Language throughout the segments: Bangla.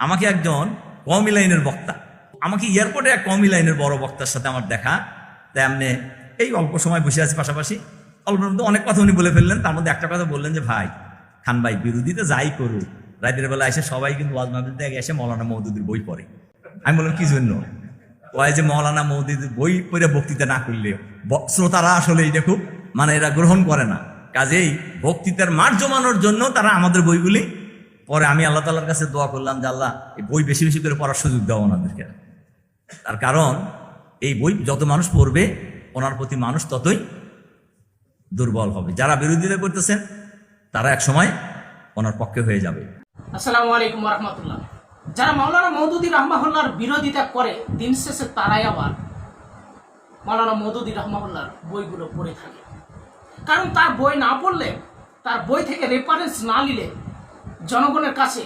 আমাকে একজন কমি লাইনের বক্তা। আমাকে এয়ারপোর্টে এক কমি লাইনের বড় বক্তার সাথে আমার দেখা। তাই এমনি এই অল্প সময় বসে আছি পাশাপাশি। অল্প মধ্যে অনেক কথা উনি বলে ফেললেন। তার মধ্যে একটা কথা বললেন যে, ভাই, খান ভাই, বিরোধীতে যাই করুক। রাতের বেলা এসে সবাই কিন্তু ওয়াজ মাহফিল থেকে এসে মৌলানা মৌদুদির বই পড়ে। আমি বললাম, কি জন্য? ওয়াই যে, মৌলানা মৌদুদির বই পড়ে বক্তৃতা না করলে শ্রোতারা আসলে এটা খুব মানে এরা গ্রহণ করে না। কাজেই বক্তৃতার মাঠ জমানোর জন্য তারা আমাদের বইগুলি পরে আমি আল্লাহ তালার কাছে দোয়া করলাম যে, আল্লাহ, এই বই বেশি বেশি করে পড়ার সুযোগ দাও ওনাদেরকে। তার কারণ, এই বই যত মানুষ পড়বে, ওনার প্রতি মানুষ ততই দুর্বল হবে। যারা বিরোধিতা করতেছেন, তারা এক সময় ওনার পক্ষে হয়ে যাবে। আসসালামু আলাইকুম রহমতুল্লাহ যারা মাওলানা মৌদুদি রহমাহুল্লার বিরোধিতা করে, দিন শেষে তারাই আবার মাওলানা মৌদুদি রহমাহুল্লার বইগুলো পড়ে থাকে। কারণ তার বই না পড়লে, তার বই থেকে রেফারেন্স না নিলে জনগণের কাছে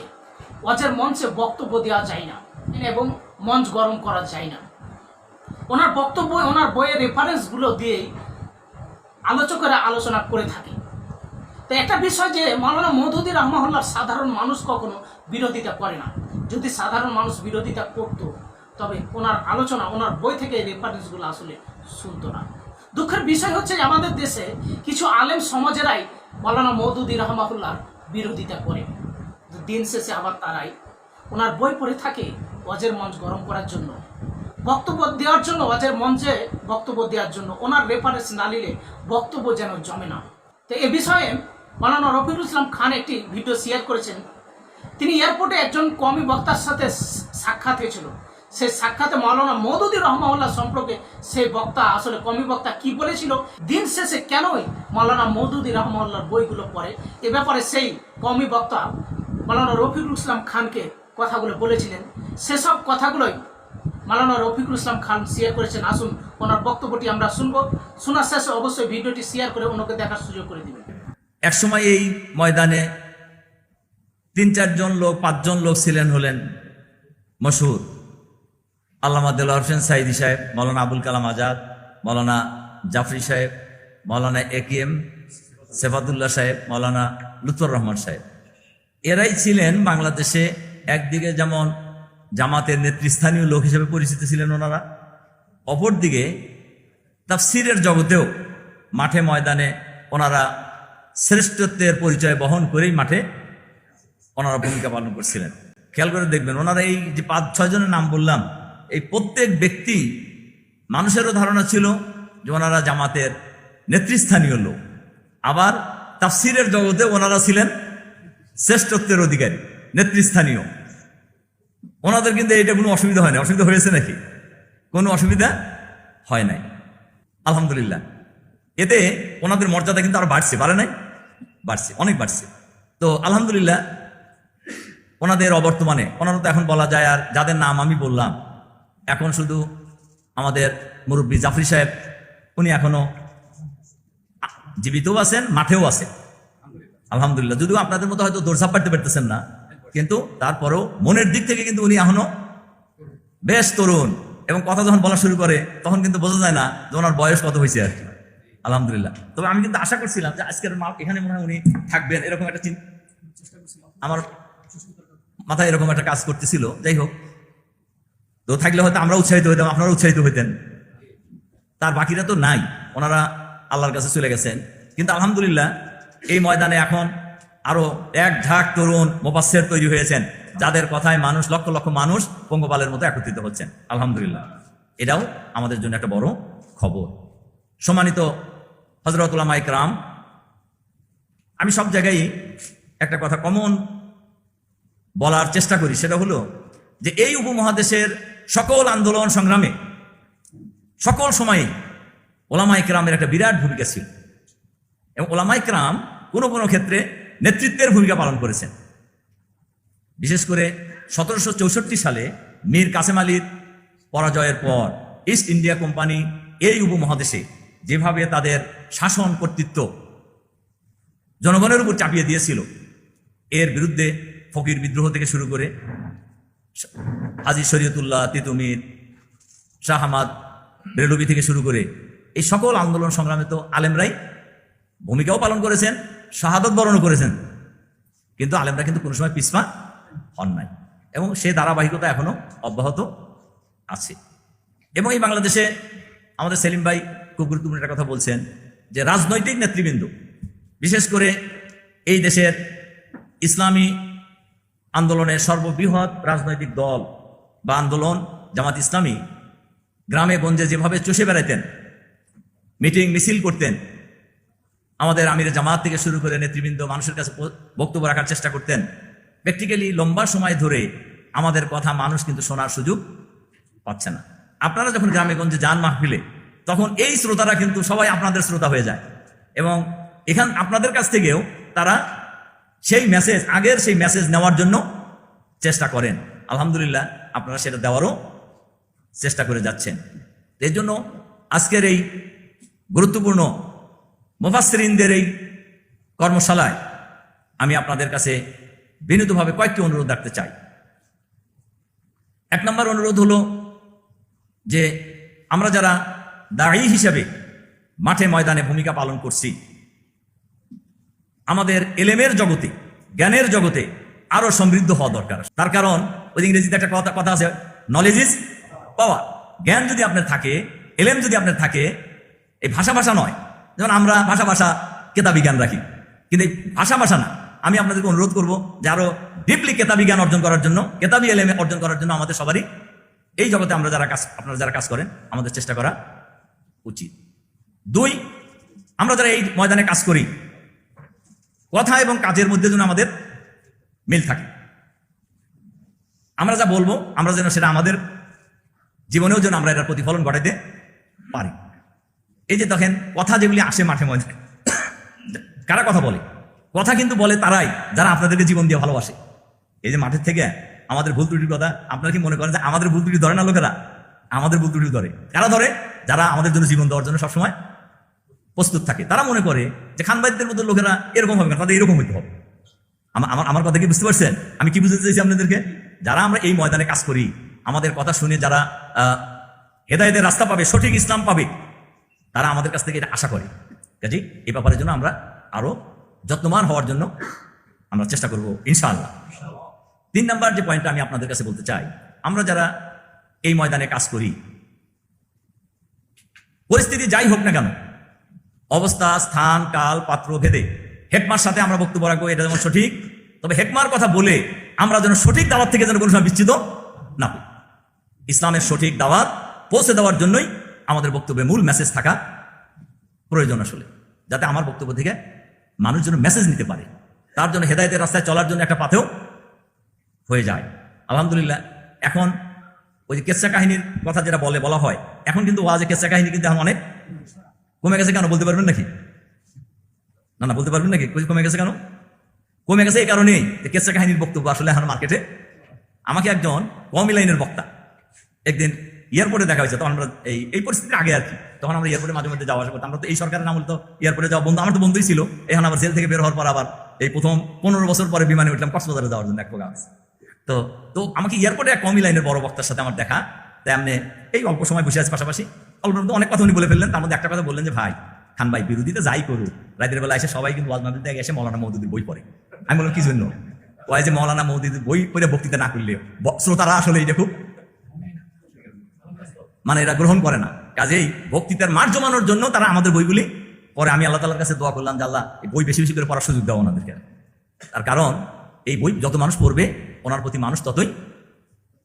অজের মঞ্চে বক্তব্য দেওয়া যায় না। এবং মঞ্চ গরম করা যায় না। ওনার বক্তব্য, ওনার বইয়ের রেফারেন্সগুলো দিয়ে আলোচকেরা আলোচনা করে থাকে। তো একটা বিষয় যে মাওলানা মধুদি রহমাহুল্লার সাধারণ মানুষ কখনো বিরোধিতা করে না। যদি সাধারণ মানুষ বিরোধিতা করত, তবে ওনার আলোচনা, ওনার বই থেকে রেফারেন্সগুলো আসলে শুনতো না। দুঃখের বিষয় হচ্ছে আমাদের দেশে কিছু আলেম সমাজেরাই মাওলানা মৌদুদি রহমাহুল্লার বিরোধিতা করে। দিন শেষে আবার তারাই ওনার বই পড়ে থাকে অজের মঞ্চ গরম করার জন্য। বক্তব্য দেওয়ার জন্য অজের মঞ্চে বক্তব্য দেওয়ার জন্য ওনার রেফারেন্স না নিলে বক্তব্য যেন জমে না। তো এ বিষয়ে মালানা রফিকুল ইসলাম খান একটি ভিডিও শেয়ার করেছেন। তিনি এয়ারপোর্টে একজন কমি বক্তার সাথে সাক্ষাৎ হয়েছিল। সেই সাক্ষাতে মাওলানা মৌদুদি রহমাউল্লাহ সম্পর্কে সেই বক্তা, আসলে কমি বক্তা কি বলেছিল, দিন শেষে কেনই মাওলানা মৌদুদি রহমাউল্লাহর বইগুলো পড়ে? এ ব্যাপারে সেই কমি বক্তা মাওলানা রফিকুল ইসলাম খানকে কথাগুলো বলেছিলেন। সেসব কথাগুলোই মালানা রফিকুল ইসলাম খান শেয়ার করেছেন। আসুন ওনার বক্তব্যটি আমরা শুনব। শোনার শেষে অবশ্যই ভিডিওটি শেয়ার করে অন্যকে দেখার সুযোগ করে দিবেন। এক সময় এই ময়দানে তিন চারজন লোক, পাঁচজন লোক ছিলেন হলেন মশহুর আল্লামা দেলোয়ার হোসেন সাইদি সাহেব মৌলানা আবুল কালাম আজাদ মৌলানা জাফরি সাহেব মৌলানা এ কে এম সেফাতুল্লাহ সাহেব মৌলানা লুৎফর রহমান সাহেব। এরাই ছিলেন বাংলাদেশে একদিকে যেমন জামাতের নেতৃস্থানীয় লোক হিসেবে পরিচিত ছিলেন ওনারা, অপরদিকে তাফসিরের জগতেও মাঠে ময়দানে ওনারা শ্রেষ্ঠত্বের পরিচয় বহন করেই মাঠে ওনারা ভূমিকা পালন করছিলেন। খেয়াল করে দেখবেন, ওনারা এই যে পাঁচ, ছয় জনের নাম বললাম, এই প্রত্যেক ব্যক্তি মানুষেরও ধারণা ছিল যে ওনারা জামাতের নেতৃস্থানীয় লোক। আবার তাফসিরের জগতে ওনারা ছিলেন শ্রেষ্ঠত্বের অধিকারী, নেতৃস্থানীয়। ওনাদের কিন্তু এটা কোনো অসুবিধা হয় না। অসুবিধা হয়েছে নাকি? কোনো অসুবিধা হয় নাই। আলহামদুলিল্লাহ। এতে ওনাদের মর্যাদা কিন্তু আরও বাড়ছে। বাড়ে নাই? বাড়ছে, অনেক বাড়ছে। তো আলহামদুলিল্লাহ, ওনাদের অবর্তমানে, ওনারা তো এখন বলা যায় আর যাদের নাম আমি বললাম, এখন শুধু আমাদের মুরব্বী জাফরি সাহেব, উনি এখনও জীবিতও আছেন, মাঠেও আছেন। আলহামদুলিল্লাহ। যদিও আপনাদের মতো হয়তো দৌড়ঝাপ পারতে পারতেছেন না, কিন্তু তারপরেও মনের দিক থেকে কিন্তু উনি এখনও বেশ তরুণ এবং কথা যখন বলা শুরু করে, তখন কিন্তু বোঝা যায় না যে ওনার বয়স কত হয়েছে আর কি। আলহামদুলিল্লাহ। তবে আমি কিন্তু আশা করছিলাম যে আজকের এখানে মনে হয় উনি থাকবেন, এরকম একটা চিন্তা আমার মাথায় এরকম একটা কাজ করতেছিল। যাই হোক, তো থাকলে হয়তো আমরা উৎসাহিত হইতাম আপনারা উৎসাহিত হইতেন। তার বাকিরা তো নাই, ওনারা আল্লাহর কাছে চলে গেছেন। কিন্তু আলহামদুলিল্লাহ এই ময়দানে এখন আরও এক ঝাঁক তরুণ মোবাসের তৈরি হয়েছেন, যাদের কথায় মানুষ, লক্ষ লক্ষ মানুষ পঙ্গপালের মতো একত্রিত হচ্ছেন। আলহামদুলিল্লাহ। এটাও আমাদের জন্য একটা বড় খবর। সম্মানিত হজরতুল্লাহ মাইকরাম আমি সব জায়গায় একটা কথা কমন বলার চেষ্টা করি, সেটা হলো যে এই উপমহাদেশের সকল আন্দোলন সংগ্রামে সকল সময়ে ওলামাই ক্রামের একটা বিরাট ভূমিকা ছিল। এবং ওলামাই ক্রাম কোনো কোনো ক্ষেত্রে নেতৃত্বের ভূমিকা পালন করেছেন। বিশেষ করে সতেরোশো চৌষট্টি সালে মীর কাসেম আলীর পরাজয়ের পর ইস্ট ইন্ডিয়া কোম্পানি এই উপমহাদেশে যেভাবে তাদের শাসন কর্তৃত্ব জনগণের উপর চাপিয়ে দিয়েছিল, এর বিরুদ্ধে ফকির বিদ্রোহ থেকে শুরু করে হাজি শরীয়তুল্লাহ, তিতুমির, শাহ আহমাদ বেরলবি থেকে শুরু করে এই সকল আন্দোলন সংগ্রামে তো আলেমরাই ভূমিকাও পালন করেছেন। শাহাদত বরণ করেছেন। কিন্তু আলেমরা কিন্তু কোনো সময় পিছপা হন নাই। এবং সে ধারাবাহিকতা এখনও অব্যাহত আছে। এবং এই বাংলাদেশে আমাদের সেলিম ভাই খুব গুরুত্বপূর্ণ একটা কথা বলছেন যে রাজনৈতিক নেতৃবৃন্দ, বিশেষ করে এই দেশের ইসলামী আন্দোলনের সর্ববৃহৎ রাজনৈতিক দল বা আন্দোলন জামাত ইসলামী গ্রামে গঞ্জে যেভাবে চষে বেড়াইতেন, মিটিং মিছিল করতেন আমাদের আমির জামাত থেকে শুরু করে নেতৃবৃন্দ মানুষের কাছে বক্তব্য রাখার চেষ্টা করতেন। প্র্যাকটিক্যালি লম্বা সময় ধরে আমাদের কথা মানুষ কিন্তু শোনার সুযোগ পাচ্ছে না। আপনারা যখন গ্রামে গঞ্জে যান মাহফিলে, তখন এই শ্রোতারা কিন্তু সবাই আপনাদের শ্রোতা হয়ে যায় এবং এখান আপনাদের কাছ থেকেও তারা সেই মেসেজ আগের সেই মেসেজ নেওয়ার জন্য চেষ্টা করেন। আলহামদুলিল্লাহ, আপনারা সেটা দেওয়ারও চেষ্টা করে যাচ্ছেন। এর জন্য আজকের এই গুরুত্বপূর্ণ মুফাসসিরিনদের এই কর্মশালায় আমি আপনাদের কাছে বিনীতভাবে কয়েকটি অনুরোধ রাখতে চাই। এক নম্বর অনুরোধ হলো যে আমরা যারা দায়ী হিসেবে মাঠে ময়দানে ভূমিকা পালন করছি, আমাদের এলেমের জগতে, জ্ঞানের জগতে আরও সমৃদ্ধ হওয়া দরকার। তার কারণ, ওই ইংরেজিতে একটা কথা কথা আছে নলেজ ইজ পাওয়ার জ্ঞান যদি আপনার থাকে, এলেম যদি আপনার থাকে, এই ভাষা ভাষা নয় যেমন আমরা ভাষা ভাষা কেতাবি জ্ঞান রাখি। কিন্তু ভাষা ভাষা না। আমি আপনাদেরকে অনুরোধ করব যে আরও ডিপলি কেতাবি জ্ঞান অর্জন করার জন্য, কেতাবি এলেম অর্জন করার জন্য আমাদের সবারই এই জগতে আমরা যারা কাজ, আপনারা যারা কাজ করেন, আমাদের চেষ্টা করা উচিত। দুই, আমরা যারা এই ময়দানে কাজ করি, কথা এবং কাজের মধ্যে যেন আমাদের মিল থাকে। আমরা যা বলব, আমরা যেন সেটা আমাদের জীবনেও যেন আমরা এটার প্রতিফলন ঘটাইতে পারি। এই যে দেখেন, কথা যেগুলি আসে মাঠে ময়দানে, কারা কথা বলে? কথা কিন্তু বলে তারাই, যারা আপনাদেরকে জীবন দিয়ে ভালোবাসে। এই যে মাঠের থেকে আমাদের ভুল ত্রুটির কথা, আপনারা কি মনে করেন যে আমাদের ভুল ত্রুটি ধরে না লোকেরা? আমাদের ভুল ত্রুটি ধরে। কারা ধরে? যারা আমাদের জন্য জীবন দেওয়ার জন্য সবসময় প্রস্তুত থাকে। তারা মনে করে যে খানবাদীদের মতো লোকেরা এরকম হবে না, তাদের এরকম হইতে হবে। আমা- আমার আমার কথা কি বুঝতে পারছেন? আমি কি বুঝতে চাইছি আপনাদেরকে? যারা আমরা এই ময়দানে কাজ করি, আমাদের কথা শুনে যারা হেদায়েতের রাস্তা পাবে, সঠিক ইসলাম পাবে তারা আমাদের কাছ থেকে এটা আশা করে। কাজে এই ব্যাপারের জন্য আমরা আরও যত্নবান হওয়ার জন্য আমরা চেষ্টা করব, ইনশাআল্লাহ। তিন নাম্বার যে পয়েন্টটা আমি আপনাদের কাছে বলতে চাই, আমরা যারা এই ময়দানে কাজ করি, পরিস্থিতি যাই হোক না কেন, অবস্থা, স্থান, কাল, পাত্র, ভেদে হেকমার সাথে আমরা বক্তব্য রাখব, এটা যেমন সঠিক। তবে হেকমার কথা বলে আমরা যেন সঠিক দাওয়াত থেকে যেন কোনো সময় বিচ্ছিত না ইসলামের সঠিক দাওয়াত পৌঁছে দেওয়ার জন্যই আমাদের বক্তব্যে মূল মেসেজ থাকা প্রয়োজন আসলে, যাতে আমার বক্তব্য থেকে মানুষ যেন মেসেজ নিতে পারে। তার জন্য হেদায়তের রাস্তায় চলার জন্য একটা পাথেও হয়ে যায়। আলহামদুলিল্লাহ, এখন ওই যে কেসা কাহিনীর কথা যেটা বলে, বলা হয়, এখন কিন্তু ওয়াজে কেসা কাহিনী কিন্তু এখন অনেক কমে গেছে কেন, বলতে পারবেন নাকি? না না, বলতে পারবেন নাকি? কমে গেছে কেন? কমে গেছে এই কারণেই যে কাহিনীর বক্তব্য আসলে এখন মার্কেটে আমাকে একজন কমি লাইনের বক্তা একদিন এয়ারপোর্টে দেখা হয়েছে, তখন আমরা এই এই পরিস্থিতির আগে আর কি তখন আমরা এয়ারপোর্টে মাঝে মধ্যে যাওয়া আসা করতাম। আমরা তো এই সরকারের নাম তো এয়ারপোর্টে যাওয়া বন্ধু। আমার তো বন্ধুই ছিল। এখন আবার জেল থেকে বের হওয়ার পর আবার এই প্রথম পনেরো বছর পরে বিমানে উঠলাম, কক্সবাজারে যাওয়ার জন্য এক প্রোগ্রাম। তো তো আমাকে এয়ারপোর্টে এক কমি লাইনের বড় বক্তার সাথে আমার দেখা। তাই আপনি এই অল্প সময় বসে আছে পাশাপাশি। অল্প অনেক কথা উনি বলে ফেললেন। তার মধ্যে একটা কথা বললেন যে, ভাই, খান ভাই বিরোধীতে যাই করুক। রাতের বেলা এসে সবাই কিন্তু ওয়াজমাদের থেকে এসে মৌলানা মৌদুদির বই পড়ে। আমি বললাম, কি জন্য? যে মৌলানা মৌদুদির বই পড়ে বক্তৃতা না করলে শ্রোতারা আসলে এটা খুব মানে এরা গ্রহণ করে না। কাজেই বক্তৃতার মার জমানোর জন্য তারা আমাদের বইগুলি পরে আমি আল্লাহ তালার কাছে দোয়া করলাম যে, আল্লাহ, এই বই বেশি বেশি করে পড়ার সুযোগ দেওয়া ওনাদেরকে। তার কারণ, এই বই যত মানুষ পড়বে, ওনার প্রতি মানুষ ততই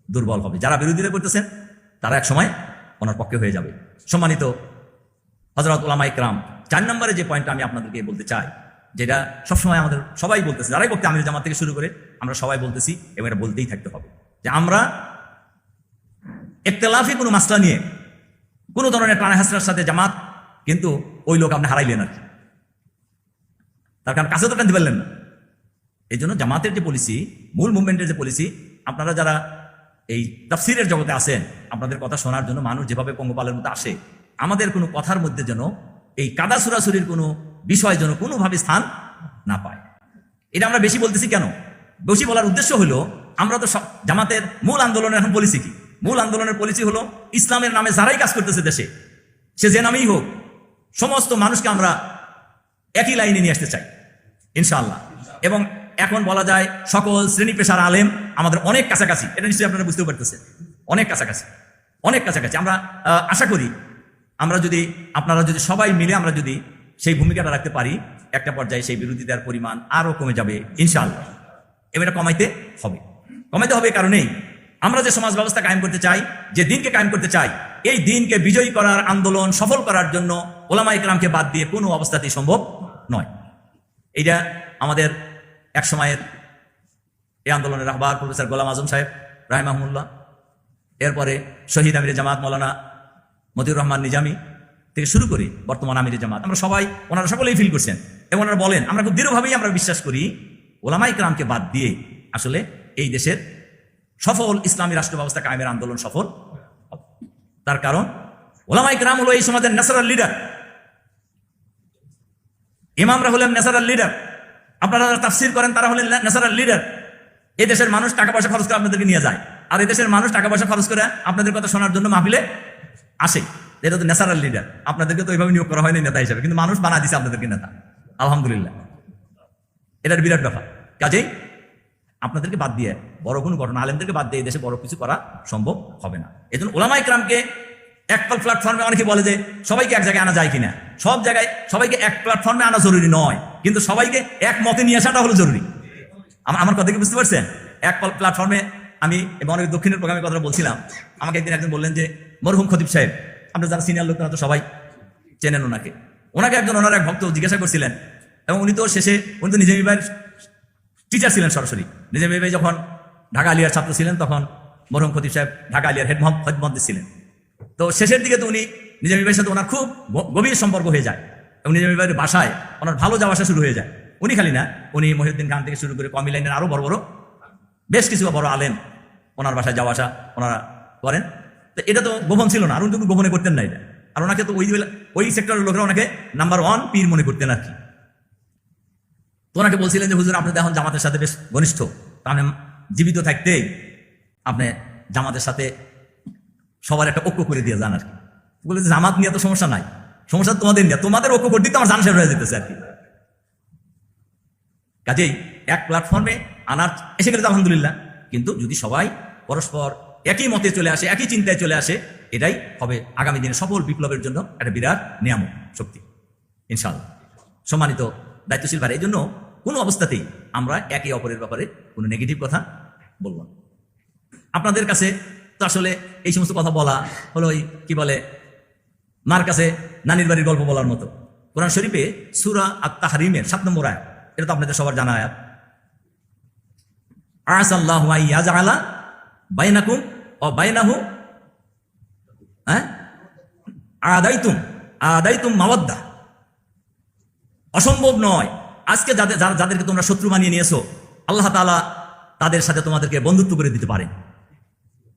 দুর্বল হবে। যারা বিরোধিতা করতেছেন, তারা এক সময় ওনার পক্ষে হয়ে যাবে। সম্মানিত হজরত ওলামা ইকরাম, চার নম্বরে যে পয়েন্টটা আমি আপনাদেরকে বলতে চাই, যেটা সবসময় আমাদের সবাই বলতেছে, যারাই বলতে আমির জামাত থেকে শুরু করে আমরা সবাই বলতেছি, এবং এটা বলতেই থাকতে হবে যে, আমরা একতলাফি কোনো মাসলা নিয়ে, কোনো ধরনের টানা হাসরার সাথে জামাত, কিন্তু ওই লোক আপনি হারাইলেন আর কি। তার কারণ কাছে তো টানতে পারলেন না। এই জন্য জামাতের যে পলিসি মূল মুভমেন্টের যে পলিসি আপনারা যারা এই তাফসিরের জগতে আসেন আপনাদের কথা শোনার জন্য মানুষ যেভাবে পঙ্গপালের মতো আসে, আমাদের কোনো কথার মধ্যে যেন এই কাদা সুরাসুরির কোনো বিষয় যেন কোনোভাবে স্থান না পায়। এটা আমরা বেশি বলতেছি কেন? বেশি বলার উদ্দেশ্য হলো, আমরা তো জামাতের মূল আন্দোলনের এখন পলিসি কি? মূল আন্দোলনের পলিসি হলো ইসলামের নামে যারাই কাজ করতেছে দেশে, সে যে নামেই হোক, সমস্ত মানুষকে আমরা একই লাইনে নিয়ে আসতে চাই, ইনশাআল্লাহ। এবং এখন বলা যায় সকল শ্রেণি পেশার আলেম আমাদের অনেক কাছাকাছি, এটা নিশ্চয়ই আপনারা বুঝতেও পারতেছেন, অনেক কাছাকাছি অনেক কাছাকাছি। আমরা আশা করি আমরা যদি, আপনারা যদি সবাই মিলে আমরা যদি সেই ভূমিকাটা রাখতে পারি, একটা পর্যায়ে সেই বিরোধিতার পরিমাণ আরও কমে যাবে, ইনশাআল্লাহ। এবং এটা কমাইতে হবে। কমাইতে হবে কারণেই আমরা যে সমাজ ব্যবস্থা কায়েম করতে চাই, যে দিনকে কায়েম করতে চাই, এই দিনকে বিজয়ী করার আন্দোলন সফল করার জন্য ওলামা ইকরামকে বাদ দিয়ে কোনো অবস্থাতেই সম্ভব নয়। এইটা আমাদের এক সময়ের এই আন্দোলনের রাহবার প্রফেসর গোলাম আজম সাহেব, রাহিমাহমুল্লাহ, এরপরে শহীদ আমির জামাত মৌলানা মতিউর রহমান নিজামি থেকে শুরু করে বর্তমান আমির জামাত। আমরা সবাই, ওনারা সকলেই ফিল করছেন। এবং ওনারা বলেন, আমরা খুব দৃঢ়ভাবেই আমরা বিশ্বাস করি ওলামাই ক্রামকে বাদ দিয়ে আসলে এই দেশের সফল ইসলামী রাষ্ট্র ব্যবস্থা কায়েমের আন্দোলন সফল। তার কারণ ওলামাই ক্রাম হলো এই সমাজের ন্যাচারাল লিডার ইমামরা হলেন ন্যাচারাল লিডার আপনারা তাফসির করেন, তারা হলেন ন্যাচারাল লিডার এই দেশের মানুষ টাকা পয়সা খরচ করে আপনাদেরকে নিয়ে যায়। আর এই দেশের মানুষ টাকা পয়সা খরচ করে আপনাদের কথা শোনার জন্য মাহফিলে আসে। এটা তো ন্যাচারাল লিডার আপনাদেরকে তো ওইভাবে নিয়োগ করা হয়নি নেতা হিসাবে, কিন্তু মানুষ বানা দিছে আপনাদেরকে নেতা। আলহামদুলিল্লাহ। এটার বিরাট ব্যাপার। কাজেই আপনাদেরকে বাদ দিয়ে বড় কোনো ঘটনা। আলেমদেরকে বাদ দিয়ে দেশে বড় কিছু করা সম্ভব হবে না। এই জন্য ওলামাই ক্রামকে এক প্ল্যাটফর্মে অনেকে বলে যে, সবাইকে এক জায়গায় আনা যায় কিনা? সব জায়গায় সবাইকে এক প্ল্যাটফর্মে আনা জরুরি নয়। কিন্তু সবাইকে এক মতে নিয়ে আসাটা হলো জরুরি। আমার আমার কথা কি বুঝতে পারছেন? এক প্ল্যাটফর্মে আমি এবং অনেক দক্ষিণের প্রোগ্রামে কথা বলছিলাম। আমাকে একদিন একজন বললেন যে, মরহুম খতিব সাহেব আপনার যারা সিনিয়র লোক, তারা তো সবাই চেনেন ওনাকে। ওনাকে একজন ওনার এক ভক্ত জিজ্ঞাসা করছিলেন এবং উনি তো শেষে, উনি তো নিজে বিবাহের টিচার ছিলেন সরাসরি। নিজে ভাই যখন ঢাকা আলিয়ার ছাত্র ছিলেন তখন, মরহুম খতিব সাহেব ঢাকা আলিয়ার হেড ছিলেন। তো শেষের দিকে তো উনি নিজে বিবাহের সাথে ওনার খুব গভীর সম্পর্ক হয়ে যায়। এবং নিজে বিবাহের বাসায় ওনার ভালো যাওয়া আসা শুরু হয়ে যায়। উনি খালি না, উনি মহিউদ্দিন খান থেকে শুরু করে কমি লাইনের আরও বড় বড়, বেশ কিছু বড় আলেন ওনার বাসায় যাওয়া আসা ওনারা করেন। তো এটা তো গোপন ছিল না, আর উনি গোপনে করতেন না এটা। আর ওনাকে তো ওই ওই সেক্টরের লোকেরা ওনাকে নাম্বার ওয়ান পীর মনে করতেন আর কি। তো ওনাকে বলছিলেন যে, হুজুর, আপনি এখন জামাতের সাথে বেশ ঘনিষ্ঠ। তা আপনি জীবিত থাকতেই আপনি জামাতের সাথে সবার একটা ঐক্য করে দিয়ে যান আর কি। বলে জামাত নিয়ে তো সমস্যা নাই। সমস্যা তোমাদের নিয়ে। তোমাদের ঐক্য করে দিতে আমার জান হয়ে যেতেছে আর কি। কাজেই এক প্ল্যাটফর্মে আনার এসে গেলে আলহামদুলিল্লাহ। কিন্তু যদি সবাই পরস্পর একই মতে চলে আসে, একই চিন্তায় চলে আসে, এটাই হবে আগামী দিনে সফল বিপ্লবের জন্য একটা বিরাট নিয়ামক শক্তি। ইনশাআল্লাহ। সম্মানিত দায়িত্বশীল ভাই, এই জন্য কোনো অবস্থাতেই আমরা একে অপরের ব্যাপারে কোনো নেগেটিভ কথা আপনাদের কাছে তো আসলে এই সমস্ত কথা বলা হলো কি বলে, মার কাছে নানির বাড়ির গল্প বলার মতো। কোরআন শরীফে সুরা আত্মা হারিমের সাত নম্বর আয়াত, এটা তো আপনাদের সবার জানা আয়াত। আইয়াজআলা বাইনাকুম বাইনাহু হ্যাঁ? আদাইতুম আদাইতুম মাওয়াদ্দা। অসম্ভব নয়। আজকে যাদের যাদেরকে তোমরা শত্রু বানিয়ে নিয়েছো, আল্লাহ তাআলা তাদের সাথে তোমাদেরকে বন্ধুত্ব করে দিতে পারে।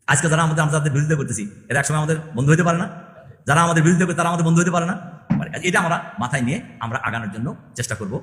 আজকে যারা আমাদের আমরা তাদের বিরুদ্ধে করতেছি, এরা একসময় আমাদের বন্ধু হতে পারে না। যারা আমাদের বিরুদ্ধে করে তারা আমাদের বন্ধু হতে পারে না। এটা আমরা মাথায় নিয়ে আমরা আগানোর জন্য চেষ্টা করব।